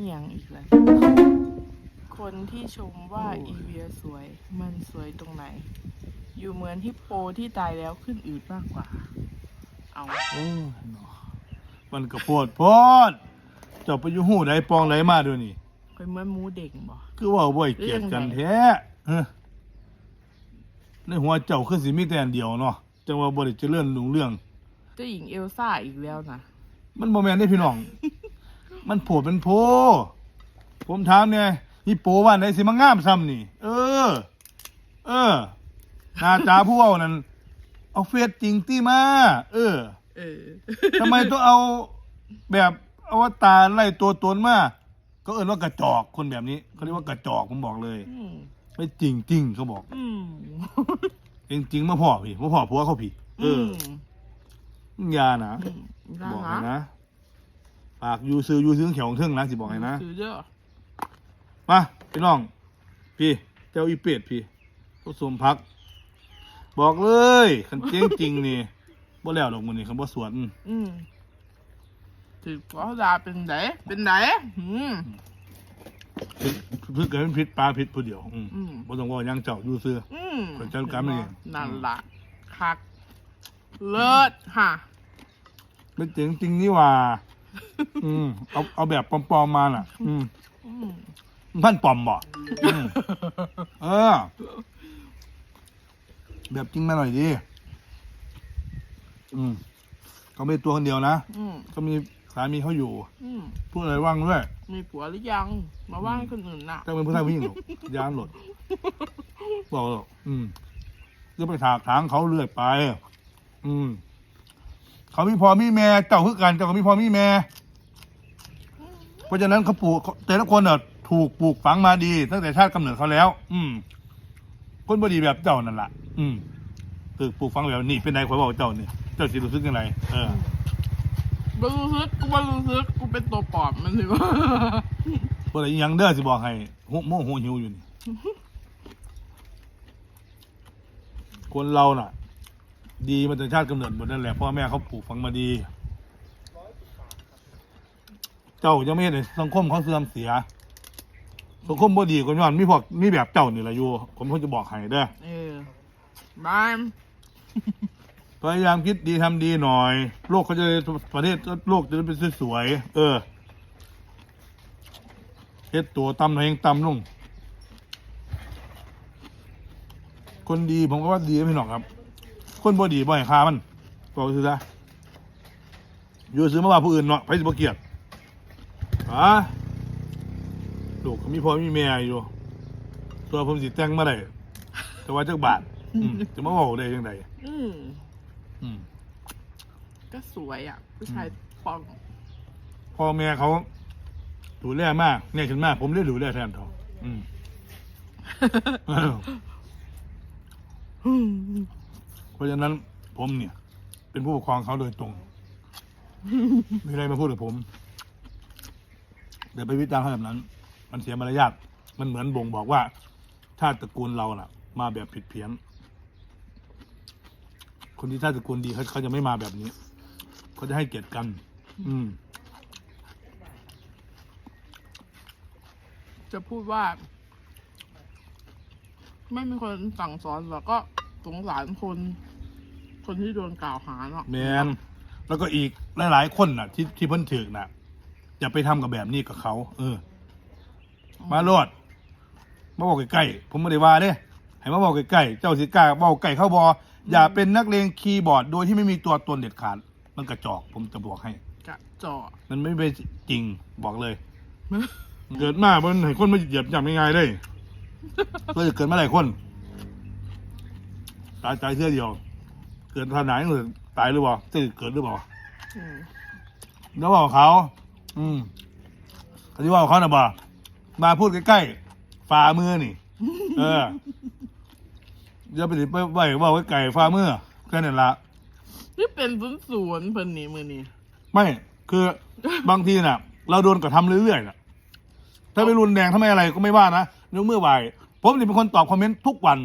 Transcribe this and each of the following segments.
อหย่างอีกแล้วคนที่ชมว่าอีเวียสวย มันสวยตรงไหน อยู่เหมือนฮิปโปที่ตายแล้วขึ้นอืดมากกว่า เอาโอ้ยเนาะมันก็โพดโพดเจ้าไปอยู่หูใดปองไหนมาด้วยนี่เคยเหมือนหมูเด็กบ่คือว่าบ่ให้เกลียดกันแท้เฮ้อในหัวเจ้าคือสิมีแต่อันเดียวเนาะจังว่าบ่ได้เจริญรุ่งเรื่องเจ้าหญิงเอลซ่าอีกแล้วนะมันบ่แม่นได้พี่น้อง มันโผดเป็นโพ ผมถามเนี่ยฮิปโปว่าไหนสิมางามซ้ำนี่ เออ เออหน้าตาผู้เว้านั่นเอาเฟซจริงตี้มา เออเออทำไมต้องเอาแบบอวตารไล่ตัวตนมา ก็เอิ้นว่ากระจอกคนแบบนี้เขาเรียกว่ากระจอกผมบอกเลย อืมไม่จริงจริงเขาบอก อืมจริงจริงๆมาพ่อพี่มาพ่อผัวเขาพี่เออออยานะอืมได้บอกนะให้นะ ฝากอยูซื้ออยูซื้อเขียวของเทิงนะสิบอกให้นะ ซื้อเยอะมาพี่น้อง พี่เจ้าอีเป็ดพี่ผสมพัก บอกเลยคันเจ๊งจริงนี่บ่แล้วดอกมันนี่คันบ่สวนอืมถือเขาดาเป็นไหนเป็นไหนอืมพิษพิษเกิดเป็นพิษปลาพิษผู้เดียวอืมอืมบ่ต้องว่าหยังเจ้าอยู่ซื้ออืมคนจัดการมันเองนั่นล่ะคัก เลิศค่ะไม่เจ๋งจริงนี่หว่า อืมเอาเอาแบบปลอมๆมาน่ะ อืมอืมพันปลอมบ่อืมเออ แบบจริงมาหน่อยดิอืมเขาไม่ได้ตัวคนเดียวนะอืมก็มีสามีเขาอยู่ อืมพูดอะไรว่างด้วยมีผัวหรือยัง มาว่าให้คนอื่นน่ะถ้าเป็นผู้ชายผู้หญิงหรอกยานหลดบอกหรอกอืมจะไปถากถางเขาเรื่อยไป อืม เขามีพ่อมีแม่เจ้าคือกันเจ้าก็มีพ่อมีแม่เพราะฉะนั้นเขาปลูกเขาแต่ละคนเน่ะถูกปลูกฝังมาดี ตั้งแต่ชาติกำเนิดเขาแล้ว อืมคนบดีแบบเจ้านั่นแหละอืมถูกปลูกฝังแบบนี้เป็นไงคอยบอกเจ้าเนี่ยเจ้าสิรู้สึกยังไงเออ บรู้ซึกกูบรู้ซึกกูเป็นตัวปลอมมันสิว่าบ่ได้อิหยังเด้อสิบอกให้หุโมโหหิวอยู่นี่ คนเราน่ะ ดีมาแต่ชาติกำเนิดหมดนั่นแหละพ่อแม่เขาปลูกฝังมาดี เจ้ายังไม่เห็นเลยสังคมเขาเสื่อมเสีย สังคมบ่ดีก็ย้อนมีพวกมีแบบเจ้านี่แหละอยู่ ผมเพิ่งจะบอกให้เด้อเออบ้านพยายามคิดดีทำดีหน่อย โลกเขาจะได้ประเทศโลกจะได้เป็นสวยๆเออเฮ็ดตัวตำหน่อยเองตำลงคนดีผมก็ว่าดีนะพี่น้องครับ คนบ่ดีบ่ให้ค่ามันบอกซื้อซะอยู่ซื้อมาว่าผู้อื่นเนาะไปสิบ่เกลียดฮะลูกเขามีพ่อมีแม่อยู่ ตัวผมสิแต่งมาได้แต่ว่าจักบาทอืมจะมาบอกได้ยังไงอืมอืมก็สวยอะ ผู้ชายปองพ่อแม่เขาดูแลมากเนี่ยฉันมาก ผมได้ดูแลแทนเขาอืมเพ ราะฉะนั้นผมเนี่ย เป็นผู้ปกครองเขาโดยตรงไม่ได้มาพูดกับผมเดี๋ยวไปวิจารณ์เขาแบบนั้น มันเสียมารยาทมันเหมือนบ่งบอกว่าชาติตระกูลเราน่ะ มาแบบผิดเพี้ยน คนที่ชาติตระกูลดีเขาเขาจะไม่มาแบบนี้เขาจะให้เกียรติกัน อืม จะพูดว่า ไม่มีคนสั่งสอนแล้วก็สงสารคน คนที่โดนกล่าวหาเนาะแมนแล้วก็อีกหลายๆคนน่ะ ที่ที่เพิ่นถึกน่ะอย่าไปทำกับแบบนี้กับเขา เออ มาโลดมาบอกใกล้ๆผมไม่ได้ว่าเด้ให้มาบอกใกล้ๆเจ้าสิกล้าบอกไก่เข้าบออย่าเป็นนักเลงคีย์บอร์ดโดยที่ไม่มีตัวตนเด็ดขาด มันกระจอก ผมจะบอกให้ กระจอกมันไม่เป็นจริงบอกเลยเกิดมามันให้คนมาเหยียบย่ำง่ายๆเลยเพื่อจะเกิดมาหลายคน ตายใจเสื้อเดียว เกิดทางไหนหรือตายหรือเปล่าจะเกิดหรือเปล่าอืมแล้วบอกเขา อืมเขาที่ว่าเขาน่ะบ่มาพูดใกล้ๆฝ่ามือนี่ เอออย่าไปติดไปไหวว่าไว้ไก่ฝ่ามือแค่นั้นละนี่เป็นศูนย์ศูนย์เพิ่นนี่มือนี่ไม่คือบางทีน่ะ เราโดนกระทำเรื่อยๆน่ะ ถ้าไม่รุนแรงถ้าไม่อะไรก็ไม่ว่านะยกมือไหวผมนี่เป็นคนตอบคอมเมนต์ทุกวัน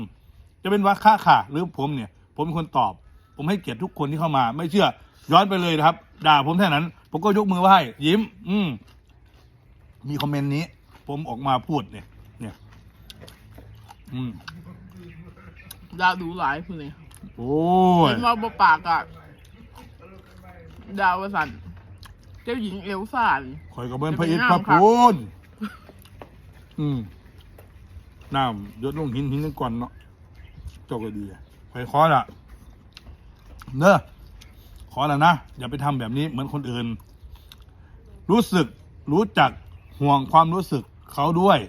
จะเป็นว่าค่าค่ะ หรือผมเนี่ย ผมเป็นคนตอบ ผมให้เกียรติทุกคนที่เข้ามา ไม่เชื่อ ย้อนไปเลยนะครับ ด่าผมแค่นั้น ผมก็ยกมือไหว้ยิ้ม อืมมีคอมเมนต์นี้ ผมออกมาพูดเนี่ย เนี่ย อืมดาวดูหลายคนเลยโอ้ยเห็นว่าบปากอะดาวสัน เจ้าหญิงเอลซ่านี่ข่อยก็เป็นพระอินทร์จะพเป็ระนน้ำค่ะพูนอืมน้ำยดลงหินหินกันก่อนเนาะเจ้าก็ดีข่อยขอละ เนอะขอละนะ อย่าไปทำแบบนี้เหมือนคนอื่น รู้สึกรู้จักห่วงความรู้สึกเขาด้วย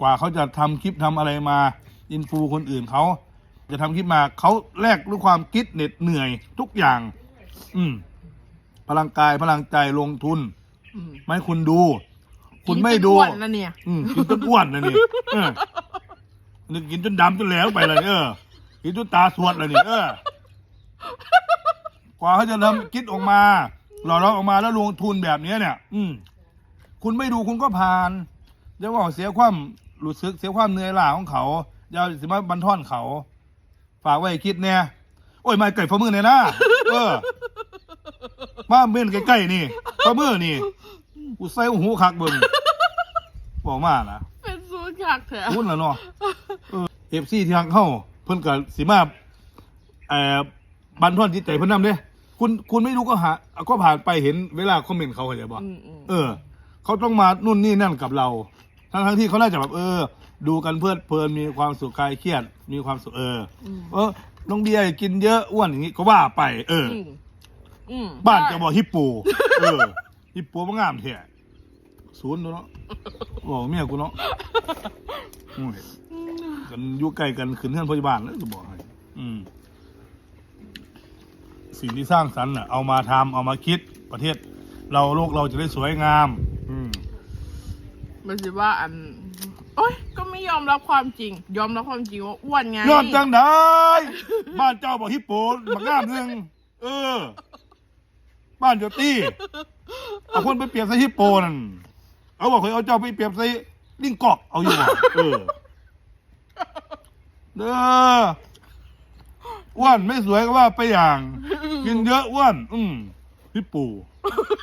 กว่าเขาจะทำคลิปทำอะไรมา อินฟูคนอื่นเขาจะทำคลิปมาเขาแลกด้วยความคิดเหน็ดเหนื่อยทุกอย่าง อืม พลังกายพลังใจลงทุนอืมไม่คุณดู คุณไม่ดูกินจนอ้วนแล้วเนี่ยอืมกินจนอ้วนนะนี่เออนึกกินจนดำจนแหลวไปเลยเออกินจนตาสวดเลยนี่เออ กว่าเขาจะเริ่มคิดออกมา หล่อร้องออกมาแล้วลงทุนแบบเนี้ยเนี่ย อืมคุณไม่ดูคุณก็ผ่านเดี๋ยวว่าเสียความรู้สึกเสียความเหนื่อยล้าของเขาอย่าสิมาบันท่อนเขา ฝากไว้ให้คิดเนี่ยโอ้ยมาไก่ฝ่ามือเนี่ยนะเออ มาเม่นใกล้ๆนี่ฝ่ามือนี่กูใส่หูคักเบิ่งบอกมานะเป็นซูนย์คักแถวคุ้นแล้วเนาะเอฟซีที่ทางเข้าเพิ่นก็สิมาเอ่อ บันทอนจิตใจเพิ่นนำเด้คุณคุณไม่รู้ก็หาก็ผ่านไปเห็นเวลาคอมเมนต์เขาเข้าใจบ่อืมอืมเออ เขาต้องมานู่นนี่นั่นกับเรา ทั้งทั้งๆที่เขาน่าจะแบบเออ ดูกันเพลิดเพลินมีความสุขคลายเครียด มีความสุขเออมเออน้องเบียร์กินเยอะอ้วนอย่างงี้ก็ว่าไป เออ อืมอืมบ้านจะบอกฮิปโป เออ ฮิปโปมันงามแท้ศูนย์ตัวเนาะบอกเมียกูเนาะโอ้ยกันอยู่ใกล้กันขึ้นเพื่อนพยาบาลแล้วจะบอกให้อืม สิ่งที่สร้างสรรค์น่ะเอามาทำเอามาคิดประเทศ เราโลกเราจะได้สวยงาม อืมมันสิว่าอันโอ๊ยก็ไม่ยอมรับความจริง ยอมรับความจริงว่าอ้วนไงยอดจังได้ บ้านเจ้าบอกฮิปโปมางามหนึ่งเออ บ้านเจ้าตี้เอาคนไปเปรียบใส่ฮิปโปนั่นเอาบอกเคยเอาเจ้าไปเปรียบใส่ลิงกอกเอาอยู่บ่เออเด้ออ้วนไม่สวยก็ว่าไปอย่าง กินเยอะอ้วน อืมฮิปโป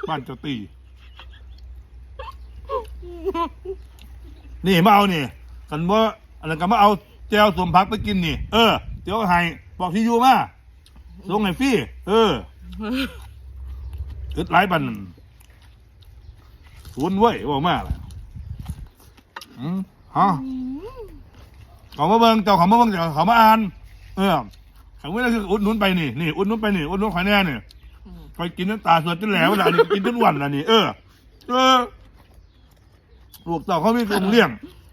บ้านเจ้าตี้นี่มาเอานี่กันว่าอะไรกันมาเอาแจวสวมพักไปกินนี่ เออเดี๋ยวให้บอกที่อยู่มาส่งให้ฟรี่ เอออึดหลายบันศูนย์เว้ยบอกมาล่ะอืมฮะเขามาเบิ่งเจ้าเขามาเบิ่งเจ้าเขามาอ่าน เออ เขาไม่ได้คืออุดหนุนไปนี่นี่อุดหนุนไปนี่อุดหนุนข่อยแน่นี่อืมข่อยกินน้ำตาสวดจนแหลวแล้วนี่กินจนอ้วันแล้วนี่เออเออลูกเต่าเขาไม่ตรงเลี้ยง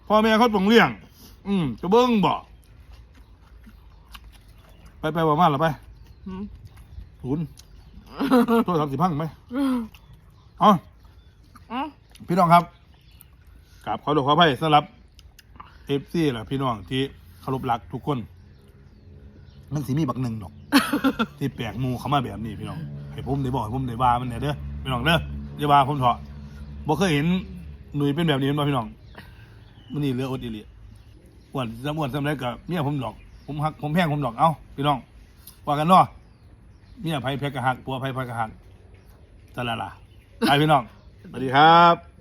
พ่อแม่เขาตรงเลี้ยง อืมจะเบิ้งบ่ไปไปบอกมาหรอไปอืมศูนย์โทษทำสิพังไหมอ๋ออ๋อพี่น้องครับกราบขอดอกขออภัยสำหรับเอฟซีแหละพี่น้องที่เคารพรักทุกคน มันสิมีบักหนึ่งดอก ที่แปลกหมูเขามาแบบนี้พี่น้องให้ผมได้บอกให้ผมได้ว่ามันเนี่ยเด้อพี่น้องเด้ออย่าว่าผมเถอะบ่เคยเห็นหนุ่ยเป็นแบบนี้มาพี่น้องมันนี่เหลืออดอีหลีอ้วนสมอ้วนสำเร็จกับเมียผมดอก ผมหักผมแพงผมดอกเอ้าพี่น้องว่ากันเนาะเมียไผแพกกะหักปัวไผแพกกะหักตะละล่ะไปพี่น้องสวัสดีครับ